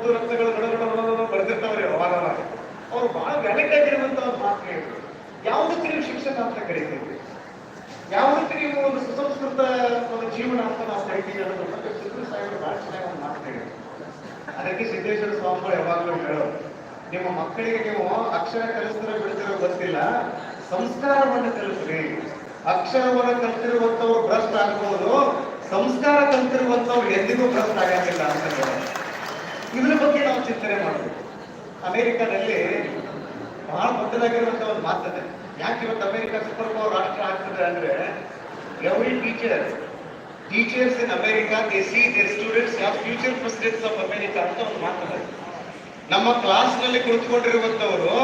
ಮುದ್ದು ರಕ್ತಗಳ ನಡುಗಡೆ ಬರೆದಿರ್ತಾವ್ರಿ ಅವಾಗವಾಗ ಅವ್ರು ಬಹಳ ಗಣಕಾಗಿರುವಂತ ಒಂದು ಮಾತು ಹೇಳಿದ್ರು ಯಾವುದಕ್ಕೆ ನೀವು ಶಿಕ್ಷಕ ಅಂತ ಕರಿತೀವಿ ಯಾವುದಕ್ಕೆ ನೀವು ಒಂದು ಸುಸಂಸ್ಕೃತ ಒಂದು ಜೀವನ ಅಂತ ನಾವು ಕರಿತೀವಿ ಅನ್ನೋದ್ರ ಸಿದ್ದು ಸಾಹೇಬರು ಬಹಳ ಚೆನ್ನಾಗಿ ಒಂದು ಮಾತು ಹೇಳಿದ್ರು ಅದಕ್ಕೆ ಸಿದ್ದೇಶ್ವರ ಸ್ವಾಮಿಗಳು ಯಾವಾಗಲೂ ಹೇಳೋ ನಿಮ್ಮ ಮಕ್ಕಳಿಗೆ ನೀವು ಅಕ್ಷರ ಕಲಿಸ್ತಿರೋ ಬಿಡ್ತಿರೋ ಗೊತ್ತಿಲ್ಲ, ಸಂಸ್ಕಾರವನ್ನು ಕಲಿಸ್ರಿ. ಅಕ್ಷರವನ್ನು ಕಲ್ತಿರುವಂತವ್ರು ಭ್ರಷ್ಟ ಆಗ್ಬೋದು, ಸಂಸ್ಕಾರ ಕಲ್ತಿರುವಂತವ್ರು ಎಂದಿಗೂ ಭ್ರಷ್ಟ ಆಗಂಗಿಲ್ಲ ಅಂತ ಹೇಳೋದು ಇದ್ರ ಬಗ್ಗೆ ನಾವು ಚಿಂತನೆ ಮಾಡಬೇಕು. ಅಮೆರಿಕದಲ್ಲಿ ಬಹಳ ದೊಡ್ಡದಾಗಿರುವಂತಹ ಒಂದು ಮಾತದೆ. ಯಾಕೆ ಇವತ್ತು ಅಮೆರಿಕ ಸೂಪರ್ ಪವರ್ ರಾಷ್ಟ್ರ ಆಗ್ತದೆ ಅಂದ್ರೆ every teacher teachers in America they see they students ಯಾವ ಫ್ಯೂಚರ್ ಪ್ರೆಸಿಡೆಂಟ್ಸ್ ಆಫ್ ಅಮೆರಿಕಾ ಅಂತ ಒಂದು ಮಾತದೆ. ನಮ್ಮ ಕ್ಲಾಸ್ನಲ್ಲಿ ಕುಳಿತುಕೊಂಡಿರುವಂತವರು,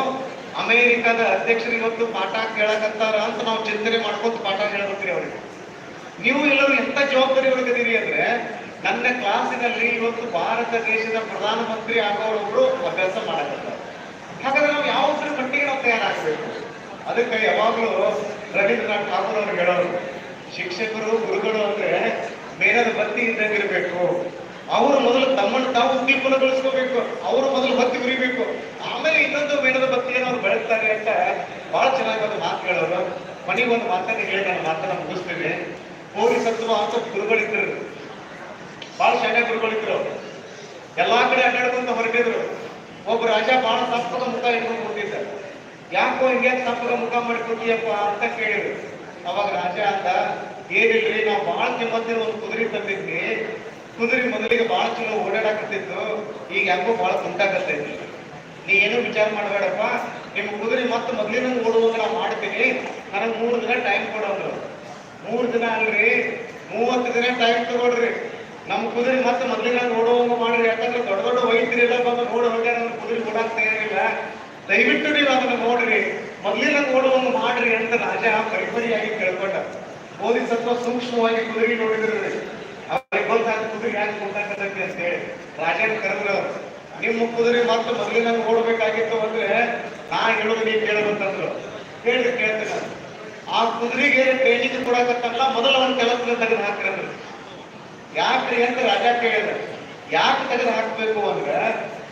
ಅಮೆರಿಕದ ಅಧ್ಯಕ್ಷರು ಇವತ್ತು ಪಾಠ ಕೇಳಕತ್ತಾರ ಅಂತ ನಾವು ಚಿಂತನೆ ಮಾಡ್ಕೊಂಡು ಪಾಠ ಹೇಳ್ಬೇಕ್ರಿ ಅವ್ರಿಗೆ. ನೀವು ಎಲ್ಲರೂ ಎಂತ ಜವಾಬ್ದಾರಿ ಒಳಗದಿರಿ ಅಂದ್ರೆ ನನ್ನ ಕ್ಲಾಸಿನಲ್ಲಿ ಇವತ್ತು ಭಾರತ ದೇಶದ ಪ್ರಧಾನಮಂತ್ರಿ ಆಗೋರೊಬ್ರು ಅಭ್ಯಾಸ ಮಾಡಕತ್ತಾರೆ. ಹಾಗಾದ್ರೆ ನಾವು ಯಾವತ್ತರ ಮಟ್ಟಿಗೆ ನಾವು ತಯಾರಾಗಬೇಕು? ಅದಕ್ಕೆ ಯಾವಾಗಲೂ ರವೀಂದ್ರನಾಥ್ ಠಾಕೂರ್ ಅವರು ಹೇಳೋರು, ಶಿಕ್ಷಕರು, ಗುರುಗಳು ಅಂದ್ರೆ ಮೇಲದ ಬತ್ತಿ ಇದ್ದಂಗಿರ್ಬೇಕು ಅವರು ಮೊದಲು ತಮ್ಮನ್ನು ತಾವು ಉದ್ದೀಪನಗೊಳಿಸ್ಕೋಬೇಕು ಅವರು ಮೊದಲು ಬತ್ತಿ ಉರಿಬೇಕು. ಆಮೇಲೆ ಇನ್ನೊಂದು ಮೇಣದ ಬತ್ತಿಯನ್ನು ಅವ್ರು ಬೆಳಗ್ತಾರೆ ಅಂತ ಬಹಳ ಚೆನ್ನಾಗಿ ಒಂದು ಮಾತು ಹೇಳೋರು. ಮನೆಗೆ ಒಂದು ಮಾತನ್ನ ಹೇಳಿ, ನಾನು ಮಾತನ್ನ ಮುಗಿಸ್ತೀನಿ. ಸತ್ವ ಅಂತ ಗುರುಗಳಿದ್ರು ಬಹಳ ಶಾಲೆ ಅವ್ರು. ಎಲ್ಲಾ ಕಡೆ ಅಡ್ಡಾಡ್ಕೊಂತ ಹೊರಟಿದ್ರು. ಒಬ್ಬ ರಾಜ ಬಹಳ ತಪ್ಪದ ಮುಖ ಇಟ್ಕೊಂಡು ಕೂತಿದ್ದ. ಯಾಕೋ ಹಿಂಗೆ ತಪ್ಪದ ಮುಖ ಮಾಡ್ಕೊತೀಯಪ್ಪ ಅಂತ ಕೇಳಿದ್ರು. ಅವಾಗ ರಾಜ ಅಂತ ಏನಿಲ್ರಿ, ನಾವು ಬಹಳ ಕಿಮ್ಮತ್ತಿನ ಒಂದು ಕುದುರೆ ತಂದಿದ್ವಿ. ಕುದುರೆ ಮೊದಲಿಗೆ ಬಹಳ ಚಲೋ ಓಡಾಡಕತ್ತಿತ್ತು. ಈಗ ಯಾಕೋ ಬಹಳ ತುಂಟಾಕತ್ತೈತಿ. ನೀ ಏನು ವಿಚಾರ ಮಾಡಬೇಡಪ್ಪ. ನಿಮ್ಮ ಕುದುರೆ ಮತ್ತೆ ಮೊದಲಿನ ಓಡುವಾಗ ನಾವು ಮಾಡ್ತೀನಿ. ನನಗೆ ಮೂರು ದಿನ ಟೈಮ್ ಕೊಡೋದು ಮೂರು ದಿನ ಅಲ್ರಿ, ಮೂವತ್ತು ದಿನ ಟೈಮ್ ತಗೊಳ್ರಿ. ನಮ್ಮ ಕುದುರೆ ಮತ್ತೆ ಮೊದಲಿನ ನೋಡುವಂಗ ಮಾಡ್ರಿ, ಯಾಕಂದ್ರೆ ದೊಡ್ಡ ದೊಡ್ಡ ವೈದ್ಯರೆಲ್ಲ ಬಂದು ನೋಡಿ ಹೋಗ್ಯಾರ ನಮ್ಮ ಕುದುರೆ ಕೊಡಕ್ ತಯಾರಿಲ್ಲ. ದಯವಿಟ್ಟು ನೀವು ಅದನ್ನ ನೋಡ್ರಿ. ಮೊದಲಿನ ನೋಡುವಂಗ ಮಾಡ್ರಿ ಅಂತ ರಾಜ ಪರಿಪರಿಯಾಗಿ ಕೇಳ್ಕೊಂಡ. ಬೋಧಿಸತ್ವ ಸೂಕ್ಷ್ಮವಾಗಿ ಕುದುರೆ ನೋಡಿದ್ರು ಅವ್ರಿಗೆ ಬಂದ ಕುದುರೆ ಯಾಕೆ ಗೊತ್ತಾಗತೈತಿ ಅಂತ ಹೇಳಿ. ರಾಜನ ಕರೆದ್ರು, ನಿಮ್ಮ ಕುದುರೆ ಮತ್ತೆ ಮೊದಲಿನ ನೋಡ್ಬೇಕಾಗಿತ್ತು ಅಂದ್ರೆ ನಾ ಹೇಳೋದು ನೀವು ಕೇಳಬೇಕಂದ್ರು. ಹೇಳಿದ್ರೆ ಕೇಳ್ತೀನಿ. ಆ ಕುದುರೆಗೆ ಟ್ರೈನಿಂಗ್ ಕೊಡಕತ್ತಲ್ಲ, ಮೊದಲ ಒಂದು ಕೆಲಸದ ತೆಗೆದು ಯಾಕ್ರಿ ಅಂತ ರಾಜ ಕೇಳಿದ. ಯಾಕೆ ತೆಗೆದು ಹಾಕ್ಬೇಕು ಅಂದ್ರೆ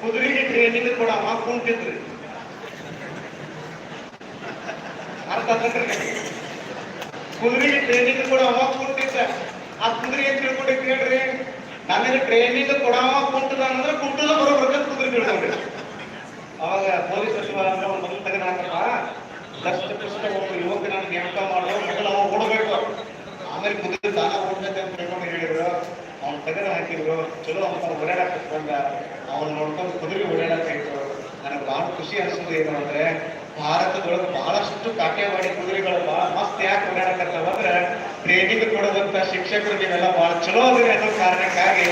ಕುದುರೆಗೆ ಟ್ರೈನಿಂಗ್ ಕೊಡವ ಕುಂತಿದ್ರಿ. ಅರ್ಥ ಆತೇನ್ರಿ? ಕುದುರೆಗೆ ಟ್ರೈನಿಂಗ್ ಕೊಡವ ಕುಂತಿದ್ದ. ಆ ಕುದುರೆ ಏನ್ ತಿಳ್ಕೊಂಡೈತಿ ಹೇಳ್ರಿ ನನಗೆ ಟ್ರೈನಿಂಗ್ ಕೊಡವ ಕುಂಟದ ಅಂದ್ರೆ ಕುಂಟದ ಬರೋಬ್ರ ಕುದುರೆ ತಿಳ್ಕೊಂಡ್ರಿ ಅವಾಗ ಪೊಲೀಸ್ ಸಚಿವ ಅಂದ್ರೆ ಒಂದು ಮೊದಲು ತೆಗೆದು ಹಾಕಪ್ಪ ಲಕ್ಷ ಪುಷ್ಟ ಒಬ್ಬ ಯುವಕನ ನೇಮಕ ಮಾಡೋ ಮೊದಲು ಅವ ಓಡಬೇಕು ಆಮೇಲೆ ಕುದುರೆ ದಾನ ಓಡ್ಬೇಕು ಅಂತ ತಿಳ್ಕೊಂಡು ಹೇಳಿದ್ರು ಅವ್ನು ಹಾಕಿದ್ರು ಚಲೋ ಅಂತ ಓಡಾಡಕ್ ಕುತ್ಕೊಂಡ ಅವ್ನ ನೋಡ್ಕೊಂಡು ಕುದುರೆ ಓಡಾಡಕ್ ಆಯ್ತು. ನನಗೆ ಬಹಳ ಖುಷಿ ಅನ್ಸೋದು ಏನು ಅಂದ್ರೆ, ಭಾರತದೊಳಗೆ ಬಹಳಷ್ಟು ಕಾಟ್ಯವಾಡಿ ಕುದುರೆಗಳು ಬಹಳ ಮಸ್ತ್ ಯಾಕೆ ಓಡಾಡಕತ್ತವ ಅಂದ್ರೆ ಟ್ರೈನಿಂಗ್ ಕೊಡುವಂತ ಶಿಕ್ಷಕರು ನೀವೆಲ್ಲ ಬಹಳ ಚಲೋ ಅದ್ರಿ ಅನ್ನೋ ಕಾರಣಕ್ಕಾಗಿ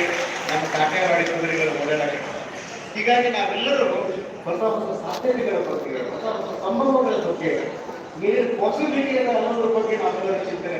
ನಮ್ಮ ಕಾಟ್ಯವಾಡಿ ಕುದುರೆಗಳು ಓಡಾಡಕ್ ಹೀಗಾಗಿ ನಾವೆಲ್ಲರೂ ಹೊಸ ಹೊಸ ಸಾಧ್ಯತೆಗಳ ಬಗ್ಗೆ, ಹೊಸ ಹೊಸ ಸಂಭವಗಳ ಬಗ್ಗೆ ಪಾಸಿಬಿಲಿಟಿ ಅನ್ನೋದ್ರ ಬಗ್ಗೆ ನಾವೆಲ್ಲರೂ ಚಿಂತನೆ